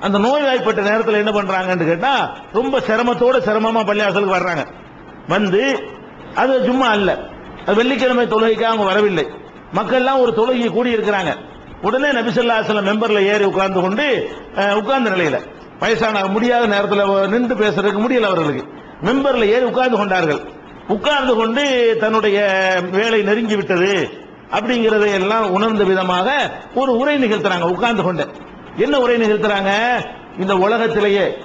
அந்த நோய்வாய்ப்பட்ட நேரத்தில் என்ன பண்றாங்கன்னு கேட்டா ரொம்ப சிரமத்தோட சிரமமா பள்ளிவாசலுக்கு வர்றாங்க. வந்து அது சும்மா அல்ல. அது வெள்ளிக்கிழமை தொழுகைக்கு அவங்க வரவில்லை. மக்கள்லாம் ஒரு தொழுகை கூடி இருக்கிறாங்க உடனே நபிசல்லா மெம்பர்ல ஏறி உட்கார்ந்து கொண்டு உட்கார்ந்த நிலையில வயசான முடியாத நேரத்தில் நின்று பேசுறதுக்கு முடியல அவர்களுக்கு. மெம்பர்ல ஏறி உட்கார்ந்து கொண்டார்கள். உட்கார்ந்து கொண்டு தன்னுடைய வேலை நெருங்கி விட்டது. அப்படிங்கறதை எல்லாம் உணர்ந்த விதமாக ஒரு உரை நிகழ்த்துறாங்க உட்கார்ந்து கொண்டு. என்ன உரை நிகழ்த்துறாங்க? இந்த உலகத்திலேயே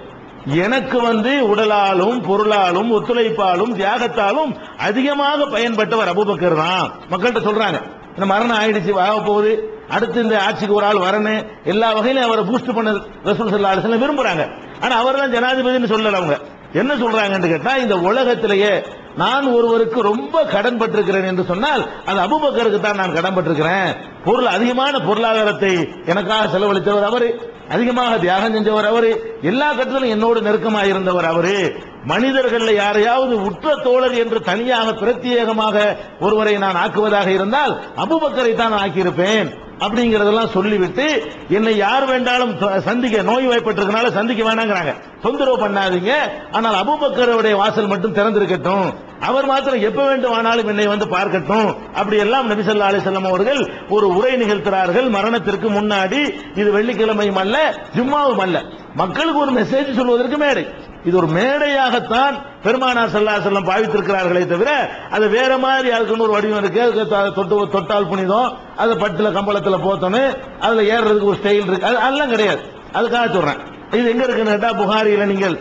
எனக்கு வந்து உடலாலும் பொருளாலும் ஒத்துழைப்பாலும் தியாகத்தாலும் அதிகமாக பயன்பட்டவர் அபுபக்கர் தான். மக்கள்கிட்ட சொல்றாங்க. இந்த மரணம் ஆயிடுச்சு ஆக போகுது. அடுத்து இந்த ஆட்சிக்கு ஒரு ஆள் வரணும் எல்லா வகையிலும் அவரை பூஸ்ட் பண்ண ரசூல் சல்லா விரும்புறாங்க. ஆனா அவர் தான் ஜனாதிபதினு சொல்லல அவங்க. என்ன சொல்றாங்கன்னு கேட்டா இந்த உலகத்திலேயே நான் ஒருவருக்கு ரொம்ப கடன் பட்டிருக்கிறேன் என்று சொன்னால் அது அபுபக்கருக்கு தான் நான் கடன் பட்டிருக்கிறேன். பொருள் அதிகமான பொருளாதாரத்தை எனக்காக செலவழித்தவர் அவரு அதிகமாக தியாகம் செஞ்சவர் அவரு எல்லா கட்டத்திலும் என்னோடு நெருக்கமாக இருந்தவர் அவரு. மனிதர்களில் யாரையாவது உற்ற தோழர் என்று தனியாக பிரத்யேகமாக ஒருவரை நான் ஆக்குவதாக இருந்தால் அபுபக்கரை தான் நான் ஆக்கியிருப்பேன் அப்படிங்கறதெல்லாம் சொல்லிவிட்டு என்னை யார் வேண்டாலும் ச- சந்திக்க நோய் வாய்ப்பட்டிருக்கனால சந்திக்க வேணாங்கிறாங்க. தொந்தரவு பண்ணாதீங்க. ஆனால் அபுபக்கருடைய வாசல் மட்டும் திறந்திருக்கட்டும். அவர் மாத்திரம் எப்ப வேண்டும் ஆனாலும் என்னை வந்து பார்க்கட்டும். அப்படி எல்லாம் நபி ஸல்லல்லாஹு அவர்கள் ஒரு உரை நிகழ்த்துறார்கள். மரணத்திற்கு முன்னாடி இது வெள்ளிக்கிழமையும் அல்ல ஜும்மாவும் அல்ல. மக்களுக்கு ஒரு மெசேஜ் சொல்வதற்கு மேடை. இது ஒரு மேடையாகத்தான் பெருமானார் சல்லா செல்லம் பாவித்திருக்கிறார்களே தவிர அது வேற மாதிரி அதுக்குன்னு ஒரு வடிவம் இருக்கு அதுக்கு தொட்டு தொட்டால் புனிதம் அது பட்டில கம்பளத்துல போத்தணும் அதுல ஏறுறதுக்கு ஒரு ஸ்டைல் இருக்கு. அது அதெல்லாம் கிடையாது. அதுக்காக சொல்றேன். இது எங்க இருக்குன்னு கேட்டா புகாரியில நீங்கள்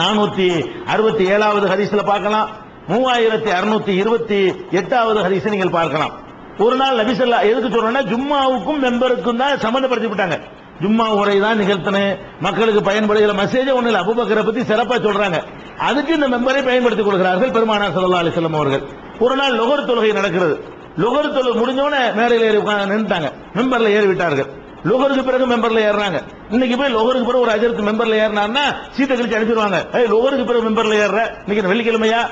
நானூத்தி அறுபத்தி ஏழாவது ஹரிசில் பார்க்கலாம். மூவாயிரத்தி அறுநூத்தி இருபத்தி எட்டாவது ஹரிசை நீங்கள் பார்க்கலாம். ஒரு நாள் நபிசல்லா எதுக்கு சொல்றேன்னா ஜும்மாவுக்கும் மெம்பருக்கும் தான் சம்பந்தப்படுத்தி விட்டாங்க. ஜும்மா உரை தான் நிகழ்த்தணும். மக்களுக்கு பயன்படுகிற மெசேஜ் ஒண்ணு இல்லை. அபுபக்கரை பத்தி சிறப்பா சொல்றாங்க. அதுக்கு இந்த மெம்பரை பயன்படுத்திக் கொள்கிறார்கள் பெருமானார் சல்லா அலைஹி அவர்கள். ஒரு நாள் லொகர் தொழுகை நடக்கிறது. லொகர் தொழுகை முடிஞ்சோடனே மேடையில் ஏறி உட்கார்ந்து நின்றுட்டாங்க மெம்பர்ல ஏறி விட்டார்கள் லொகருக்கு பிறகு மெம்பர்ல ஏறுறாங்க. இன்னைக்கு போய் லொகருக்கு பிறகு ஒரு அஜருக்கு மெம்பர்ல ஏறினார்னா சீட்டை கழிச்சு அனுப்பிடுவாங்க. ஏய் லோகருக்கு பிறகு மெம்பர்ல ஏறுற? இன்னைக்கு வெள்ளிக்கிழமையா?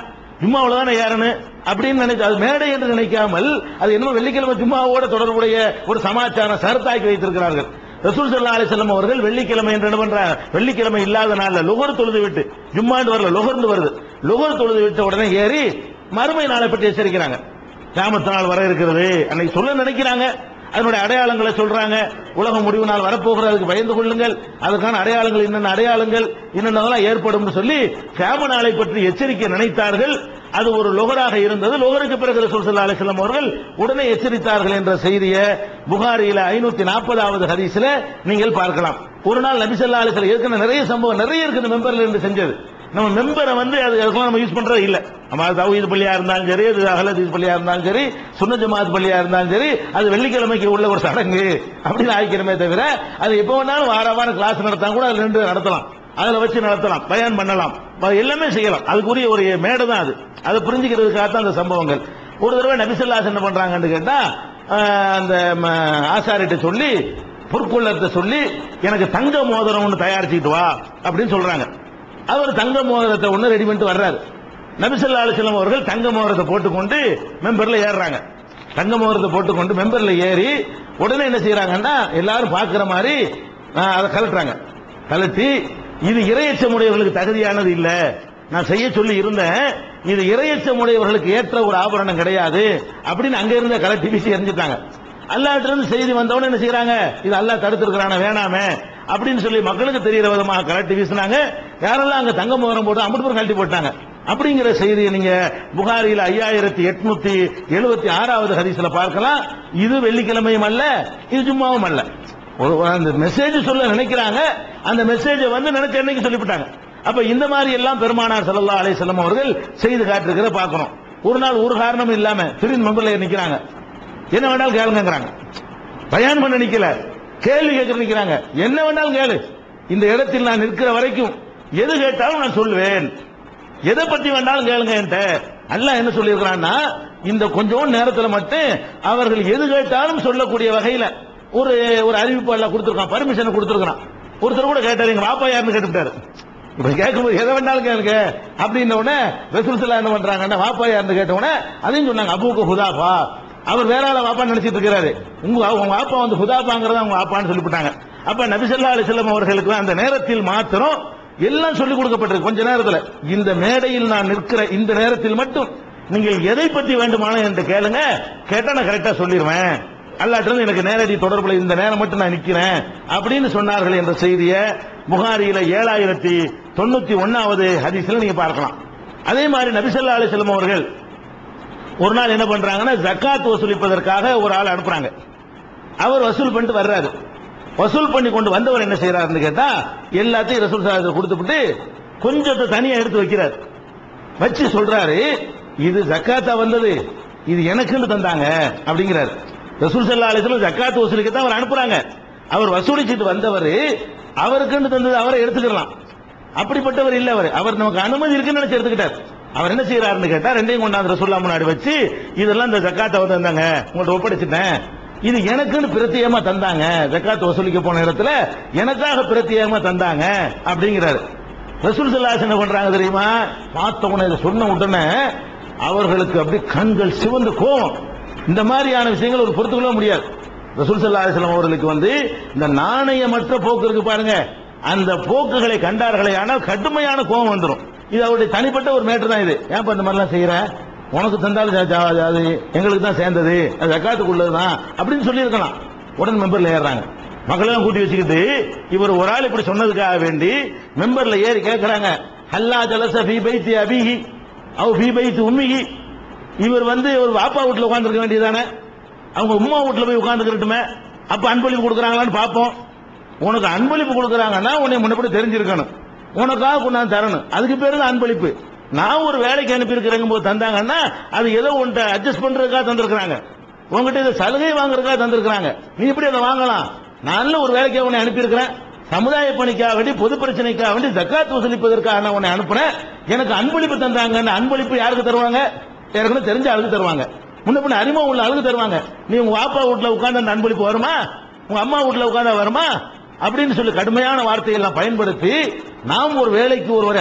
ஜும்மாவில் தானே ஏறனு? அப்படின்னு நினைச்சு அது மேடை என்று நினைக்காமல் அது என்னமோ வெள்ளிக்கிழமை ஜும்மாவோட தொடர்புடைய ஒரு சமாச்சாரம் சரத்தாக்கி வைத்திருக்கிறார்கள். ரசூல் சல்லா அலி செல்லம் அவர்கள் வெள்ளிக்கிழமை என்று என்ன பண்றாங்க? வெள்ளிக்கிழமை இல்லாத நாள்ல லுகர் தொழுது விட்டு ஜும்மாண்டு வரல லுகர்ந்து வருது. லுகர் தொழுது விட்ட உடனே ஏறி மறுமை நாளை பற்றி எச்சரிக்கிறாங்க. கியாமத்து நாள் வர இருக்கிறது அன்னைக்கு சொல்ல நினைக்கிறாங்க. அதனுடைய அடையாளங்களை சொல்றாங்க. உலக முடிவு நாள் வரப்போகிறது. அதுக்கு பயந்து கொள்ளுங்கள். அதுக்கான அடையாளங்கள் என்னென்ன அடையாளங்கள் என்னென்னதெல்லாம் ஏற்படும் சொல்லி கியாம நாளை பற்றி எச்சரிக்கை நினைத்தார்கள். அது ஒரு லொகராக இருந்தது. லொகருக்கு பிறகு ரசூல் அலிஸ்லாம் அவர்கள் உடனே எச்சரித்தார்கள் என்ற செய்தியை புகாரியில ஐநூத்தி நாற்பதாவது ஹரிசில நீங்கள் பார்க்கலாம். ஒரு நாள் நபிசல்லா அலிஸ்லாம் ஏற்கனவே நிறைய சம்பவம் நிறைய இருக்குது மெம்பர்ல இருந்து செஞ்சது. நம்ம மெம்பரை வந்து அது அதுக்கெல்லாம் நம்ம யூஸ் பண்றது இல்ல. நம்ம அது பள்ளியா இருந்தாலும் சரி அது அகலதீஸ் பள்ளியா இருந்தாலும் சரி சுன்ன ஜமாத் பள்ளியா இருந்தாலும் சரி அது வெள்ளிக்கிழமைக்கு உள்ள ஒரு சடங்கு அப்படின்னு ஆயிக்கிறமே தவிர அது எப்போ வேணாலும் வார வாரம் கிளாஸ் நடத்தா கூட அதுல ரெண்டு நடத்தலாம். அதுல வச்சு நடத்தலாம் பயன் பண்ணலாம். எல்லாமே செய்யலாம். அதுக்குரிய ஒரு மேடை தான் அது. அதை புரிஞ்சுக்கிறதுக்காக தான் அந்த சம்பவங்கள். ஒரு தடவை நபிசல்லாஸ் என்ன பண்றாங்கன்னு கேட்டா அந்த ம, ஆசாரிட்ட சொல்லி பொற்கொள்ளத்தை சொல்லி எனக்கு தங்க மோதிரம் ஒன்று தயாரிச்சுட்டு வா அப்படின்னு சொல்றாங்க. அவர் தங்க மோதிரத்தை ஒன்று ரெடி பண்ணிட்டு வர்றாரு. நபிசல்லா அலிசல்லாம் அவர்கள் தங்க மோதிரத்தை போட்டுக்கொண்டு மெம்பர்ல ஏறுறாங்க. தங்க மோதிரத்தை போட்டுக்கொண்டு மெம்பர்ல ஏறி உடனே என்ன செய்யறாங்கன்னா எல்லாரும் பார்க்குற மாதிரி அதை கலட்டுறாங்க கலட்டி இது இரையச்சமுடையவர்களுக்கு தகுதியானது இல்லை. நான் செய்ய சொல்லி இருந்தேன். இது இரையச்சமுடையவர்களுக்கு ஏற்ற ஒரு ஆபரணம் கிடையாது. அப்படின்னு அங்க இருந்த கலட்டி வீசி எரிஞ்சிட்டாங்க அல்லாட்டிலிருந்து செய்தி வந்தவொடனே என்ன செய்யறாங்க? இது அல்லா தடுத்திருக்கிறான? வேணாமே. அப்படின்னு சொல்லி மக்களுக்கு தெரியற விதமாக கலட்டி வீசினாங்க. யாரெல்லாம் அங்க தங்க மோதிரம் போட்டு அம்பட்டு பேர் கழட்டி போட்டாங்க. அப்படிங்கிற செய்தியை நீங்க புகாரில ஐயாயிரத்தி எட்நூத்தி எழுபத்தி ஆறாவது ஹரிசில பார்க்கலாம். இது வெள்ளிக்கிழமையும் அல்ல இது சும்மாவும் அல்ல. ஒரு அந்த மெசேஜ் சொல்ல நினைக்கிறாங்க. அந்த மெசேஜை வந்து நினைச்ச அன்னைக்கு சொல்லிவிட்டாங்க. அப்ப இந்த மாதிரி எல்லாம் பெருமானார் ஸல்லல்லாஹு அலே செல்லம் அவர்கள் செய்து காட்டிருக்கிற பார்க்கணும். ஒரு நாள் ஒரு காரணம் இல்லாம திரும்பி மெம்பர்ல நிக்கிறாங்க. என்ன வேணாலும் கேளுங்கிறாங்க பயன் பண்ண நிக்கல. கேள்வி கேட்க நிற்கிறாங்க என்ன வேணாலும் கேளு. இந்த இடத்தில் நான் நிற்கிற வரைக்கும் எது கேட்டாலும் நான் சொல்லுவேன். எதை பத்தி வேண்டாலும் கேளுங்க என்கிட்ட. அல்ல என்ன சொல்லியிருக்கிறான்னா இந்த கொஞ்சம் நேரத்தில் மட்டும் அவர்கள் எது கேட்டாலும் சொல்லக்கூடிய வகையில் ஒரு ஒரு அறிவிப்பு எல்லாம் கொடுத்துருக்கான். பர்மிஷன் கொடுத்துருக்கான் ஒருத்தர் கூட கேட்டார் எங்க பாப்பா யாருன்னு கேட்டுட்டாரு இப்ப கேட்கும்போது எதை வேண்டாலும் கேளுங்க. அப்படின்ன உடனே ரசூல் என்ன பண்றாங்கன்னா பாப்பா யாருன்னு கேட்ட உடனே அதையும் சொன்னாங்க அபூக்கு ஹுதாபா அவர் வேற ஆள வாப்பான்னு நினைச்சிட்டு இருக்கிறாரு. உங்க உங்க வாப்பா வந்து ஹுதாப்பாங்கிறத அவங்க வாப்பான்னு சொல்லிவிட்டாங்க. அப்ப நபிசல்லா அலிசல்லம் அவர்களுக்கு அந்த நேரத்தில் மாத்திரம் எல்லாம் சொல்லிக் கொடுக்கப்பட்டிருக்கு. கொஞ்ச நேரத்தில். இந்த மேடையில் நான் நிற்கிற இந்த நேரத்தில் மட்டும் நீங்கள் எதை பற்றி வேண்டுமானோ என்று கேளுங்க. கேட்டா நான் கரெக்டா சொல்லிடுவேன் அல்லாட்டிருந்து எனக்கு நேரடி தொடர்புல இந்த நேரம் மட்டும் நான் நிக்கிறேன் அப்படின்னு சொன்னார்கள் என்ற செய்தியை புகாரியில ஏழாயிரத்தி தொண்ணூத்தி ஒன்னாவது ஹதீஸ்ல நீங்க பார்க்கலாம். அதே மாதிரி நபிசல்லா அலிசல்லம் அவர்கள் ஒரு நாள் என்ன பண்றாங்கன்னா ஜக்காத் வசூலிப்பதற்காக ஒரு ஆள் அனுப்புறாங்க. அவர் வசூல் பண்ணிட்டு வர்றாரு. வசூல் பண்ணி கொண்டு வந்தவர் என்ன செய்யறாருன்னு கேட்டா எல்லாத்தையும் ரசூல் சாஹிப் கொடுத்துட்டு கொஞ்சத்தை தனியா எடுத்து வைக்கிறார். வச்சு சொல்றாரு இது ஜக்காத்தா வந்தது இது எனக்குன்னு தந்தாங்க அப்படிங்கிறாரு. ரசூல் சல்லா அலிஸ்லம் ஜக்காத் வசூலிக்கு தான் அவர் அனுப்புறாங்க. அவர் வசூலிச்சுட்டு வந்தவர் அவருக்குன்னு தந்தது அவரை எடுத்துக்கலாம் அப்படிப்பட்டவர் இல்லை அவர். அவர் நமக்கு அனுமதி இருக்குன்னு நினைச்சு எடுத்துக்கிட்டார். அவர் என்ன செய்யறாருன்னு கேட்டா ரெண்டையும் கொண்டாந்து ரசூல்லா முன்னாடி வச்சு இதெல்லாம் இந்த ஜக்காத்தை வந்து தந்தாங்க. உங்கள்ட்ட ஒப்படைச்சிட்டேன். இது எனக்குன்னு பிரத்யேகமா தந்தாங்க. ஜக்காத் வசூலிக்க போன இடத்துல எனக்காக பிரத்யேகமா தந்தாங்க அப்படிங்கிறாரு. ரசூல் சல்லாஸ் என்ன பண்றாங்க தெரியுமா? பார்த்த உடனே இதை சொன்ன உடனே அவர்களுக்கு அப்படி கண்கள் சிவந்து கோவம் இந்த மாதிரியான விஷயங்கள் ஒரு பொறுத்துக்கொள்ள முடியாது. ரசூல் சல்லா அலிஸ்லாம் அவர்களுக்கு வந்து இந்த நாணயமற்ற போக்கு இருக்கு பாருங்க. அந்த போக்குகளை கண்டார்களே ஆனால் கடுமையான கோபம் வந்துடும் இது அவருடைய தனிப்பட்ட ஒரு மேட்டர் தான் இது. ஏன் இந்த மாதிரிலாம் செய்யற? உனக்கு தந்தாலும் அது எங்களுக்கு தான் சேர்ந்தது. அது ஜக்காத்துக்குள்ளது தான் அப்படின்னு சொல்லியிருக்கலாம். உடனே மெம்பர்ல ஏறுறாங்க. மக்களெல்லாம் கூட்டி வச்சுக்கிட்டு இவர் ஒரு ஆள் இப்படி சொன்னதுக்காக வேண்டி மெம்பர்ல ஏறி கேட்கிறாங்க ஹல்லா ஜலச பி பைத்தி அபிஹி அவ் பி பைத்து உம்மிகி இவர் வந்து ஒரு வாப்பா வீட்டில் உட்காந்துருக்க வேண்டியதானே அவங்க உம்மா வீட்டில் போய் உட்காந்துக்கிட்டுமே அப்ப அன்பளிப்பு கொடுக்குறாங்களான்னு பார்ப்போம். உனக்கு அன்பளிப்பு கொடுக்குறாங்கன்னா உன்னை முன்னப்படி தெரிஞ்சிருக்கணும். உனக்காக கொண்டாந்து தரணும். அதுக்கு பேரு தான் அன்பளிப்பு. நான் ஒரு வேலைக்கு அனுப்பியிருக்கிறேங்க போது தந்தாங்கன்னா அது ஏதோ உன்கிட்ட அட்ஜஸ்ட் பண்றதுக்காக தந்திருக்கிறாங்க. உங்ககிட்ட இதை சலுகை வாங்குறதுக்காக தந்திருக்கிறாங்க. நீ எப்படி அதை வாங்கலாம்? நல்ல ஒரு வேலைக்கு உன்னை அனுப்பியிருக்கிறேன். சமுதாய பணிக்காக வேண்டி பொது பிரச்சனைக்காக வேண்டி ஜக்காத் வசூலிப்பதற்காக நான் உன்னை அனுப்புனேன். எனக்கு அன்பளிப்பு தந்தாங்கன்னு அன்பளிப்பு யாருக்கு தருவாங்க? ஏற்கனவே தெரிஞ்ச ஆளுக்கு தருவாங்க. முன்ன பின்ன அறிமுகம் உள்ள ஆளுக்கு தருவாங்க. நீ உங்க வாப்பா வீட்டுல உட்காந்து அந்த அன்பளிப்பு வருமா? உங்க அம்மா வீட்டுல உட்காந்து வருமா? அப்படின்னு சொல்லி கடுமையான வார்த்தையெல்லாம் பயன்படுத்தி நாம் ஒரு வேலைக்கு ஒருவரை